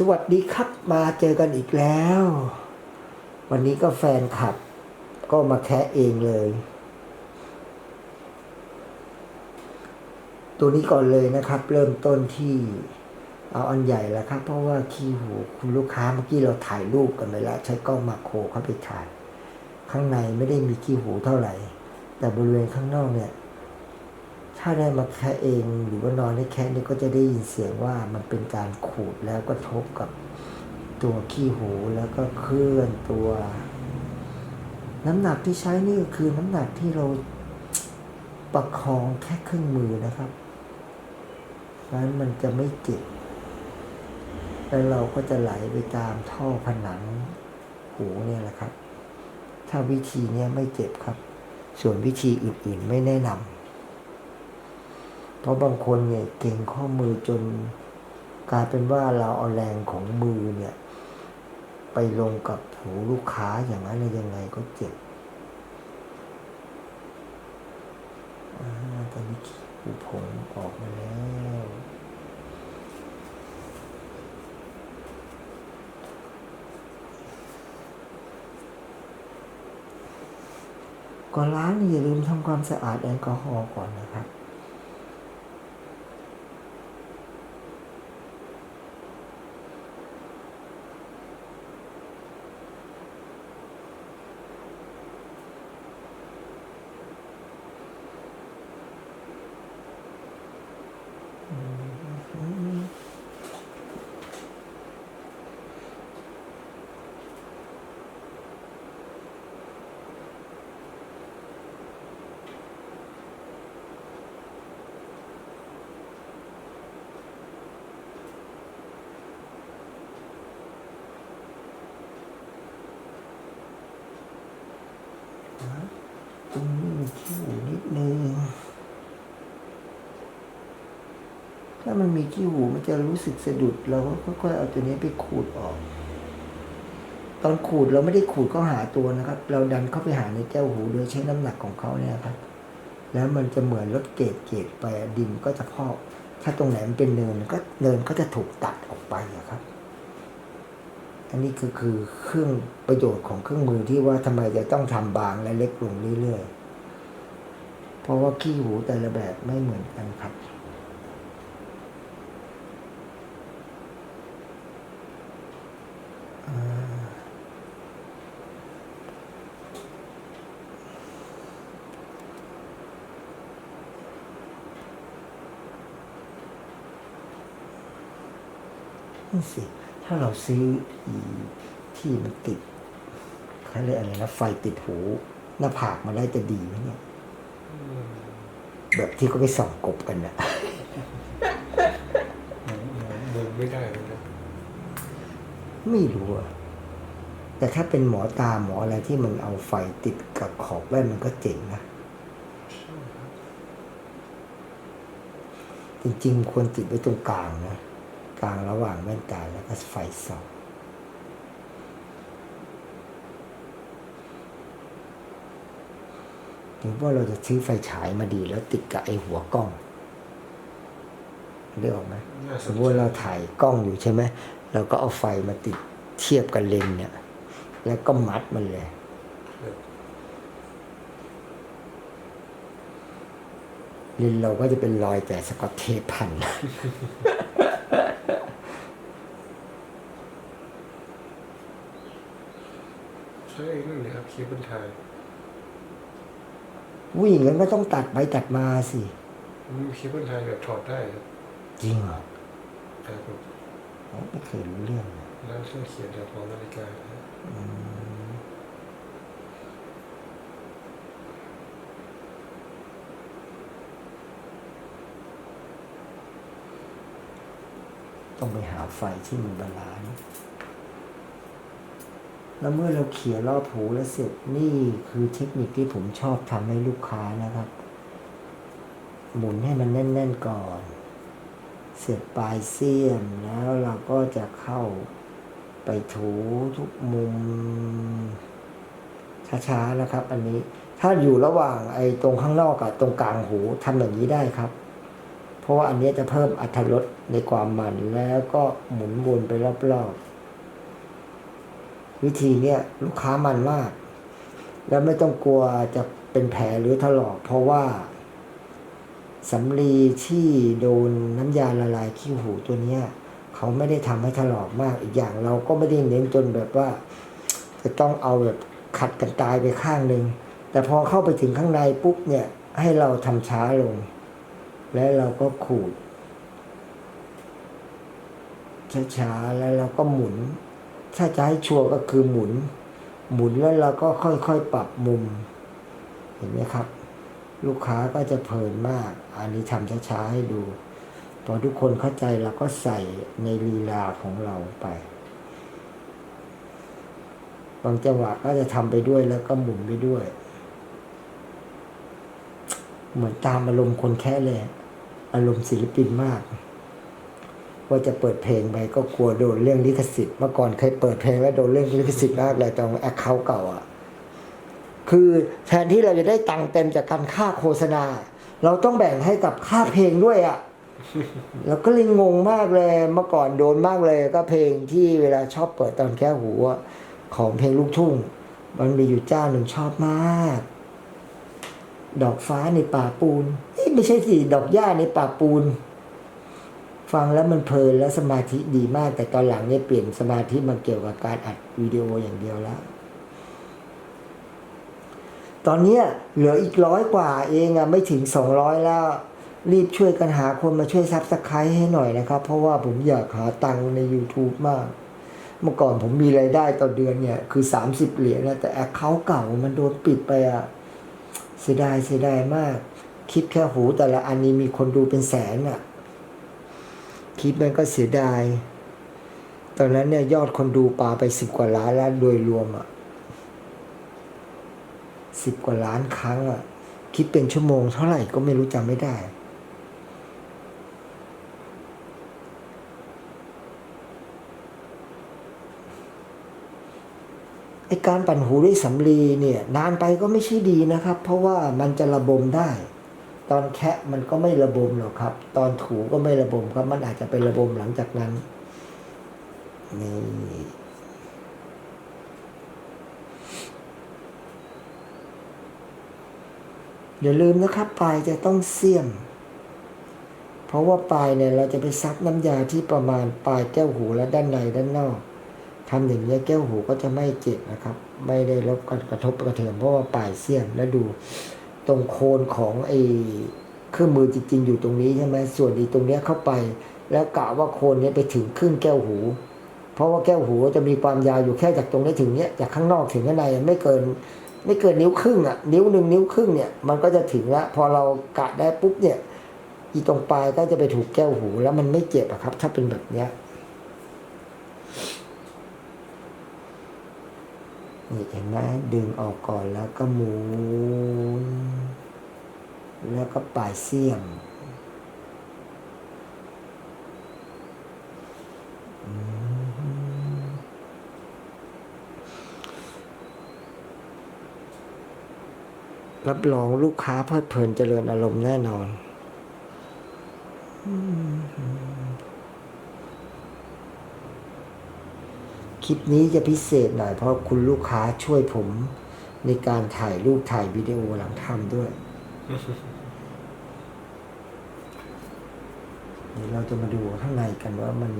สวัสดีครับมาเจอกันอีกแล้ว วันนี้ก็แฟนคลับ ก็มาแคะเองเลย ตัวนี้ก่อนเลยนะครับ เริ่มต้นที่เอาอันใหญ่แล้วครับ เพราะว่าขี้หูคุณลูกค้าเมื่อกี้เราถ่ายรูปกันไปแล้วใช้กล้องมาโครเข้าไปถ่าย ข้างในไม่ได้มีขี้หูเท่าไหร่ แต่บริเวณข้างนอกเนี่ย ถ้าได้มาแคะเองหรือว่านอนได้แคะนี่ก็จะได้ยินเสียงว่ามันเป็นการขูดแล้วก็ทบกับตัวขี้หูแล้วก็เคลื่อนตัว น้ำหนักที่ใช้นี่ก็คือน้ำหนักที่เราประคองแค่ครึ่งมือนะครับเพราะนั้นมันจะไม่เจ็บแล้วเราก็จะไหลไปตามท่อผนังหูเนี่ยแหละครับ ถ้าวิธีนี้ไม่เจ็บครับ ส่วนวิธีอื่นๆไม่แนะนำ ราะบางคนเนี่ยเก่งข้อมือจนกลายเป็นว่าเราเอาแรงของมือเนี่ย ไปลงกับหูลูกค้าอย่างนั้นเนี่ยยังไงก็เจ็บอาตอนนี้ขี้หูผงออกมาแล้วก่อนล้างนี่อย่าลืมทำความสะอาดแอลกอฮอล์ก่อนนะครับ ตรงนี้มีขี้หูนิดนึง ถ้ามันมีขี้หูมันจะรู้สึกสะดุด เราก็ค่อยๆเอาตัวนี้ไปขูดออก ตอนขูดเราไม่ได้ขูดเข้าหาตัวนะครับ เราดันเข้าไปหาในแก้วหูโดยใช้น้ำหนักของเขาเนี่ยครับ แล้วมันจะเหมือนรถเกรดเกรดไปดินก็จะพอก ถ้าตรงไหนมันเป็นเนินก็เนินก็จะถูกตัดออกไปครับ นนี้คือคือเครื่องประโยชน์ของเครื่องมือที่ว่าทำไมจะต้องทำบางและเล็กลงเรื่อยๆ เพราะว่าขี้หูแต่ละแบบไม่เหมือนกันครับสิ ถ้าเราซื้ออีที่มันติดเขาเรียกอะไรนะไฟติดหูหน้าผากมาได้จะดีไหมเนี่ยแบบที่เขาไปส่องกบกันนะมือไม่ได้เลยนะไม่รู้อะแต่ถ้าเป็นหมอตาหมออะไรที่มันเอาไฟติดกับขอบแว่นมันก็เจ๋งนะจริงๆควรติดไว้ตรงกลางนะ กลางระหว่างแว่นตาแล้วก็ไฟส่องหรือว่าเราจะซื้อไฟฉายมาดีแล้วติดกับไอ้หัวกล้องเรียกออกไหมน่าสสมนมติใจเราถ่ายกล้องอยู่ใช่ไหมเราก็เอาไฟมาติดเทียบกับเลนส์เนี่ย แล้วก็มัดมันเลยเลนส์เราก็จะเป็นรอยแต่สกอตเทปพัน ใช่นั่นเลยครับเคเบิลไทยวิ่งแล้วก็ต้องตัดไปตัดมาสิมันมีเคเบิลไทยแบบถอดได้ครับจริงเหรอแต่แบบผมไม่เคยรู้เรื่องเลยร้านเครื่องเขียนแบบของนาฬิกานะอืมต้องไปหาไฟที่มันบาลานซ์ แล้วเมื่อเราเขี่ยรอบหูแล้วเสร็จนี่คือเทคนิคที่ผมชอบทำให้ลูกค้านะครับ หมุนให้มันแน่น ๆก่อน เสียบปลายเสี้ยมแล้วเราก็จะเข้าไปถูทุกมุม ช้าๆนะครับ อันนี้ถ้าอยู่ระหว่างไอ้ตรงข้างนอกกับตรงกลางหูทำอย่างนี้ได้ครับ เพราะว่าอันนี้จะเพิ่มอรรถรสในความมันแล้วก็หมุนวนไปรอบๆ วิธีเนี้ยลูกค้ามันมาก แล้วไม่ต้องกลัวจะเป็นแผลหรือถลอก เพราะว่าสำลีที่โดนน้ำยาละลายขี้หูตัวเนี้ยเขาไม่ได้ทำให้ถลอกมากอีกอย่างเราก็ไม่ได้เน้นจนแบบว่า จะต้องเอาแบบขัดกันตายไปข้างหนึ่งแต่พอเข้าไปถึงข้างในปุ๊บเนี่ย ให้เราทำช้าลง แล้วเราก็ขูดช้าๆแล้วเราก็หมุน ถ้าจะให้ชัวร์ก็คือหมุน หมุนแล้วเราก็ค่อยๆปรับมุม เห็นไหมครับ ลูกค้าก็จะเพลินมาก อันนี้ทำช้าๆให้ดู พอทุกคนเข้าใจเราก็ใส่ในลีลาของเราไปบางจังหวะก็จะทำไปด้วยแล้วก็หมุนไปด้วย เหมือนตามอารมณ์คนแค่เลย อารมณ์ศิลปินมาก ว่าจะเปิดเพลงไปก็กลัวโดนเรื่องลิขสิทธิ์เมื่อก่อนเคยเปิดเพลงแล้วโดนเรื่องลิขสิทธิ์มากเลยตรงแอคเคาท์เก่าอะคือแทนที่เราจะได้ตังค์เต็มจากการค่าโฆษณา เราต้องแบ่งให้กับค่าเพลงด้วยอะเราก็เลยงงมากเลยเมื่อก่อนโดนมากเลยก็เพลงที่เวลาชอบเปิดตอนแค่หูของเพลงลูกทุ่ง มันมีอยู่เจ้าหนึ่งชอบมาก ดอกฟ้าในป่าปูนไม่ใช่สิดอกหญ้าในป่าปูน ฟังแล้วมันเพลินและสมาธิดีมาก แต่ตอนหลังเนี่ยเปลี่ยนสมาธิมาเกี่ยวกับการอัดวิดีโออย่างเดียวแล้ว ตอนเนี้ยเหลืออีกร้อยกว่าเองอะไม่ถึงสองร้อยแล้ว รีบช่วยกันหาคนมาช่วยซับสไครต์ให้หน่อยนะครับ เพราะว่าผมอยากหาตังค์ใน YouTube มาก เมื่อก่อนผมมีไรายได้ต่อเดือนเนี่ย คือ 30 เหรียญนะแต่แอคเคาท์เก่ามันโดนปิดไปอะเสียดายเสียดายมากคลิปแค่หูแต่ละอันนี้มีคนดูเป็นแสนอะ คลิปมันก็เสียดาย ตอนนั้นเนี่ยยอดคนดูปาไปสิบกว่าล้านแล้วโดยรวมอะสิบกว่าล้านครั้งอะ คิดเป็นชั่วโมงเท่าไหร่ก็ไม่รู้จำไม่ได้ ไอการปั่นหูด้วยสำลีเนี่ย นานไปก็ไม่ใช่ดีนะครับ เพราะว่ามันจะระบมได้ ตอนแคะมันก็ไม่ระบมหรอกครับ ตอนถูก็ไม่ระบมครับ มันอาจจะไประบมหลังจากนั้น นี่ อย่าลืมนะครับปลายจะต้องเสี่ยม เพราะว่าปลายเนี่ยเราจะไปซักน้ำยาที่ประมาณปลายแก้วหูและด้านในด้านนอกทำอย่างนี้แก้วหูก็จะไม่เจ็บนะครับ ไม่ได้รับการกระทบกระเทือนเพราะว่าปลายเสี้ยมแล้วดู ตรงโคนของไอ้เครื่องมือจริง ๆ อยู่ตรงนี้ใช่ไหมส่วนอีตรงเนี้ยเข้าไป แล้วกะว่าโคนเนี้ยไปถึงครึ่งแก้วหู เพราะว่าแก้วหูจะมีความยาวอยู่แค่จากตรงนี้ถึงเนี้ยจากข้างนอกถึงข้างในไม่เกิน ไม่เกินนิ้วครึ่งอะนิ้วหนึ่งนิ้วครึ่งเนี่ยมันก็จะถึงละพอเรากะได้ปุ๊บเนี่ยอีตรงปลายก็จะไปถูกแก้วหูแล้วมันไม่เจ็บอะครับ ถ้าเป็นแบบเนี้ย นี่เห็นไหมดึงออกก่อนแล้วก็หมุน แล้วก็ปลายเสี้ยมรับรองลูกค้าเพลิดเพลินเจริญอารมณ์แน่นอน อืม คลิปนี้จะพิเศษหน่อยเพราะคุณลูกค้าช่วยผม ในการถ่ายรูปถ่ายวิดีโอหลังทำด้วยเดี๋ยวเราจะมาดูข้างในกันว่ามัน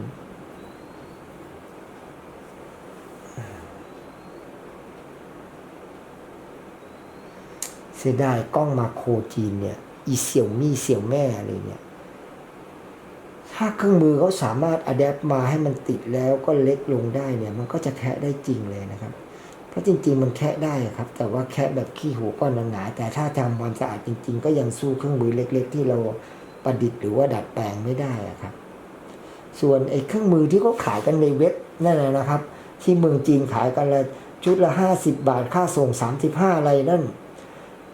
เสียดายกล้องมาโครจีนเนี่ย อีเสี่ยวมี่เสี่ยวแม่อะไรเนี่ย ถ้าเครื่องมือเขาสามารถอัดแอปมาให้มันติดแล้วก็เล็กลงได้เนี่ย มันก็จะแคะได้จริงเลยนะครับ เพราะจริง ๆ มันแคะได้ครับ แต่ว่าแคะแบบขี้หูก้อนหนาๆแต่ถ้าทำความสะอาดจริง ๆ ก็ยังสู้เครื่องมือเล็ก ๆ ที่เราประดิษฐ์หรือว่าดัดแปลงไม่ได้อะครับ ส่วนไอ้เครื่องมือที่เขาขายกันในเว็บนั่นแหละนะครับ ที่เมืองจีนขายกันละชุดละห้าสิบบาทค่าส่งสามสิบห้าอะไรนั่น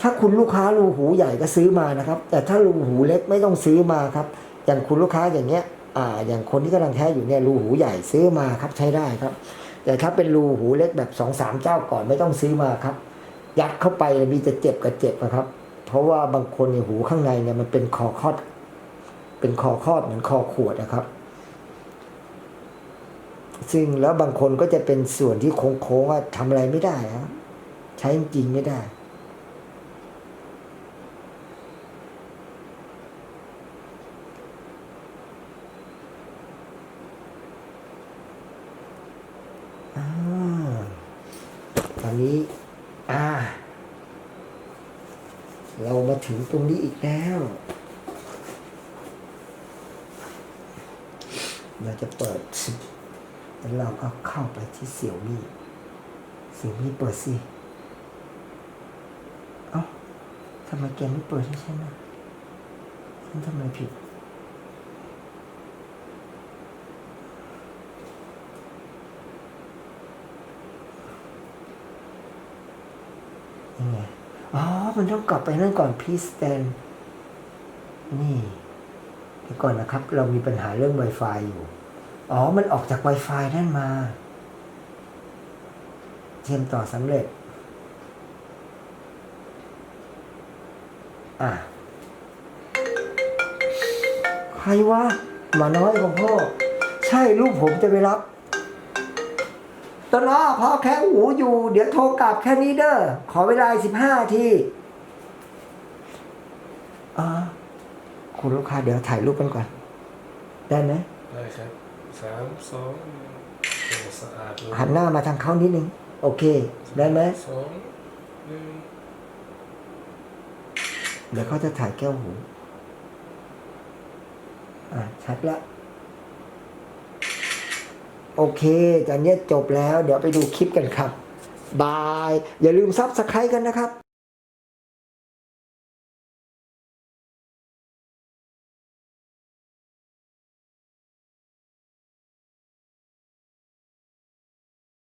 ถ้าคุณลูกค้ารูหูใหญ่ก็ซื้อมานะครับ แต่ถ้ารูหูเล็กไม่ต้องซื้อมาครับ อย่างคุณลูกค้าอย่างเงี้ยอ่าอย่างคนที่กำลังแท้อยู่เนี่ยรูหูใหญ่ซื้อมาครับใช้ได้ครับ แต่ถ้าเป็นรูหูเล็กแบบสองสามเจ้าก่อนไม่ต้องซื้อมาครับ ยัดเข้าไปมีจะเจ็บกับเจ็บนะครับ เพราะว่าบางคนเนี่ยหูข้างในเนี่ยมันเป็นคอคอด เป็นคอคอบเหมือนคอขวดนะครับซึ่งแล้วบางคนก็จะเป็นส่วนที่โค้งๆว่าทำอะไรไม่ได้ครับใช้จริงไม่ได้ ตอนนี้ อ่า เรามาถึงตรงนี้อีกแล้ว เราจะเปิดแล้วเราก็เข้าไปที่เสี่ยวมี่เสี่ยวมี่เปิดสิ เอ้าทำไมแกไม่เปิดให้ฉันนะฉันทำไมผิด ยังไงอ๋อ มันต้องกลับไปนั่นก่อนพีสแตนนี่เดี๋ยวก่อนนะครับ เรามีปัญหาเรื่อง Wi-Fi อยู่ อ๋อ มันออกจาก Wi-Fi นั่นมา เชื่อมต่อสำเร็จ อะ ใครวะหมาน้อยของพ่อ ใช่ลูกผมจะไปรับ ตอนน้อพ่อแค่หูอยู่ เดี๋ยวโทรกลับแค่นี้เด้อขอเวลาสิบห้าทีอ่าคุณลูกค้าเดี๋ยวถ่ายรูปกันก่อน ได้ไหมได้ครับสามสองหนึ่งโอ้สะอาดเลยหันหน้ามาทางเขานิดนึง โอเค ได้ไหมสองหนึ่งเดี๋ยวเขาจะถ่ายแก้วหู อะชัดละ โอเคตอนนี้จบแล้ว เดี๋ยวไปดูคลิปกันครับ บาย อย่าลืมซับสไครต์กันนะครับ